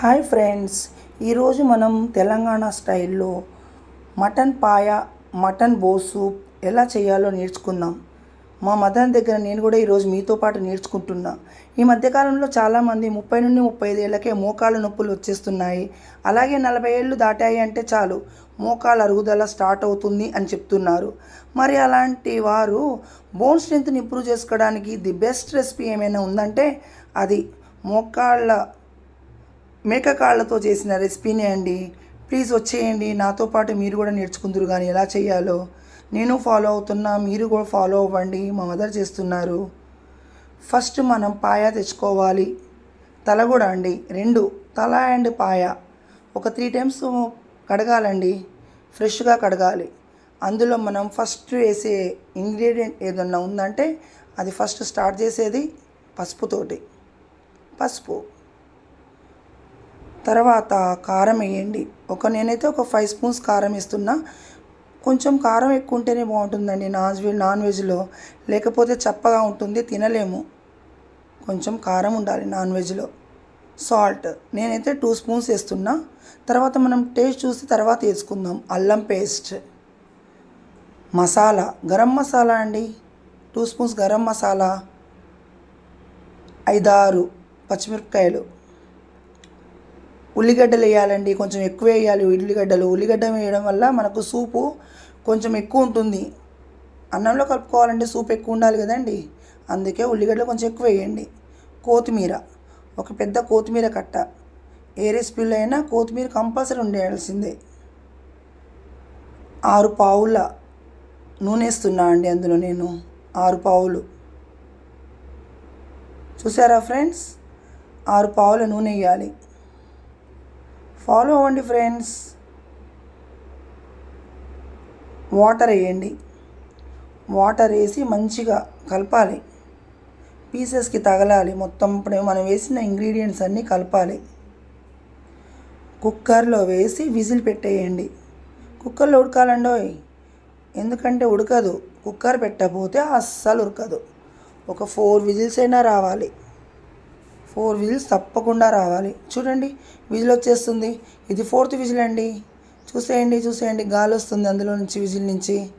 Hi friends ఈరోజు మనం తెలంగాణ స్టైల్లో మటన్ పాయ మటన్ బోసు ఎలా చేయాలో నేర్చుకుందాం. మా మదన్ దగ్గర నేను కూడా ఈరోజు మీతో పాటు నేర్చుకుంటున్నా. ఈ మధ్యకాలంలో చాలామంది ముప్పై నుండి ముప్పై ఐదు ఏళ్ళకే మోకాళ్ళ నొప్పులు వచ్చేస్తున్నాయి. అలాగే నలభై ఏళ్ళు దాటాయి అంటే చాలు మోకాళ్ళ అరుగుదల స్టార్ట్ అవుతుంది అని చెప్తున్నారు. మరి అలాంటి వారు బోన్ స్ట్రెంత్ని ఇంప్రూవ్ చేసుకోవడానికి ది బెస్ట్ రెసిపీ ఏమైనా ఉందంటే అది మోకాళ్ళ మేక కాళ్ళతో చేసిన రెసిపీనే అండి. ప్లీజ్ వచ్చేయండి. నాతో పాటు మీరు కూడా నేర్చుకుందరు కానీ ఎలా చేయాలో. నేను ఫాలో అవుతున్నా మీరు కూడా ఫాలో అవ్వండి. మా మదర్ చేస్తున్నారు. ఫస్ట్ మనం పాయ తెచ్చుకోవాలి. తల కూడా అండి. రెండు తల అండ్ పాయ. ఒక త్రీ టైమ్స్ కడగాలండి. ఫ్రెష్గా కడగాలి. అందులో మనం ఫస్ట్ వేసే ఇంగ్రీడియంట్ ఏదన్నా ఉందంటే అది ఫస్ట్ స్టార్ట్ చేసేది పసుపుతోటి పసుపు. తర్వాత కారం వేయండి. ఒక నేనైతే ఒక ఫైవ్ స్పూన్స్ కారం ఇస్తున్నా కొంచెం కారం ఎక్కువ ఉంటేనే బాగుంటుందండి నాన్ వెజ్ నాన్ వెజ్లో. లేకపోతే చప్పగా ఉంటుంది తినలేము. కొంచెం కారం ఉండాలి నాన్ వెజ్లో. సాల్ట్. నేనైతే టూ స్పూన్స్ వేస్తున్నా. తర్వాత మనం టేస్ట్ చూసి తర్వాత వేసుకుందాం. అల్లం పేస్ట్. మసాలా. గరం మసాలా అండి. Two spoons garam masala. ఐదారు పచ్చిమిరపకాయలు. ఉల్లిగడ్డలు వేయాలండి కొంచెం ఎక్కువ వేయాలి ఉల్లిగడ్డలు. ఉల్లిగడ్డ వేయడం వల్ల మనకు సూపు కొంచెం ఎక్కువ ఉంటుంది. అన్నంలో కలుపుకోవాలంటే సూప్ ఎక్కువ ఉండాలి కదండి. అందుకే ఉల్లిగడ్డలు కొంచెం ఎక్కువ వేయండి. కొత్తిమీర ఒక పెద్ద కొత్తిమీర కట్ట. ఏ రెసిపీలో అయినా కొత్తిమీర కంపల్సరీ ఉండేయాల్సిందే ఆరు పావుల నూనె వేస్తున్నా అండి అందులో నేను ఆరు పావులు. చూసారా ఫ్రెండ్స్? ఆరు పావుల నూనె వేయాలి. ఫాలో అవ్వండి ఫ్రెండ్స్. వాటర్ వేయండి. వాటర్ వేసి మంచిగా కలపాలి. పీసెస్కి తగలాలి. మొత్తం ఇప్పుడు మనం వేసిన ఇంగ్రీడియంట్స్ అన్నీ కలపాలి. కుక్కర్లో వేసి విజిల్ పెట్టేయండి. కుక్కర్లో ఉడకాలండోయ్ ఎందుకంటే ఉడకదు. కుక్కర్ పెట్టకపోతే అస్సలు ఉడకదు. ఒక ఫోర్ విజిల్స్ అయినా రావాలి. ఫోర్ విజిల్స్ తప్పకుండా రావాలి. చూడండి విజిల్ వచ్చేస్తుంది. ఇది ఫోర్త్ విజిల్ అండి. చూసేయండి చూసేయండి. గాలి వస్తుంది అందులో నుంచి విజిల్ నుంచి.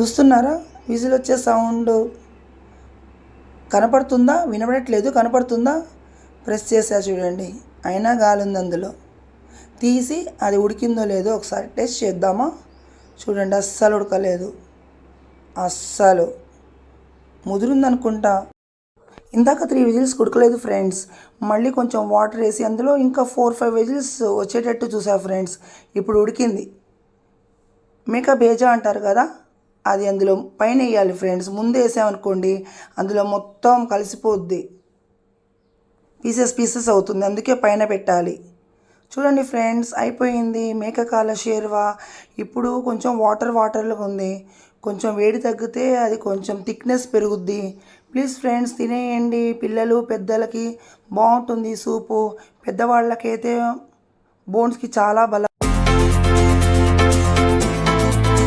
చూస్తున్నారా? విజిల్ వచ్చే సౌండ్ కనపడుతుందా? వినపడట్లేదు కనపడుతుందా? ప్రెస్ చేసా చూడండి. అయినా గాలి ఉంది అందులో. తీసి అది ఉడికిందో లేదో ఒకసారి టెస్ట్ చేద్దామా? చూడండి అస్సలు ఉడకలేదు. అస్సలు. ముదురుందనుకుంటా. ఇందాక త్రీ విజిల్స్ ఉడకలేదు ఫ్రెండ్స్ మళ్ళీ కొంచెం వాటర్ వేసి అందులో ఇంకా ఫోర్ ఫైవ్ విజిల్స్ వచ్చేటట్టు చూసా ఫ్రెండ్స్ ఇప్పుడు ఉడికింది. మేక బేజా అంటారు కదా? అది అందులో పైన వేయాలి ఫ్రెండ్స్ ముందు వేసామనుకోండి అందులో మొత్తం కలిసిపోద్ది. పీసెస్ పీసెస్ అవుతుంది. అందుకే పైన పెట్టాలి. చూడండి ఫ్రెండ్స్ అయిపోయింది. మేకకాల షేర్వా. ఇప్పుడు కొంచెం వాటర్ వాటర్లో ఉంది. కొంచెం వేడి తగ్గితే అది కొంచెం థిక్నెస్ పెరుగుద్ది. ప్లీజ్ ఫ్రెండ్స్ తినేయండి. పిల్లలు పెద్దలకి బాగుంటుంది సూపు. పెద్దవాళ్ళకైతే బోన్స్కి చాలా బలం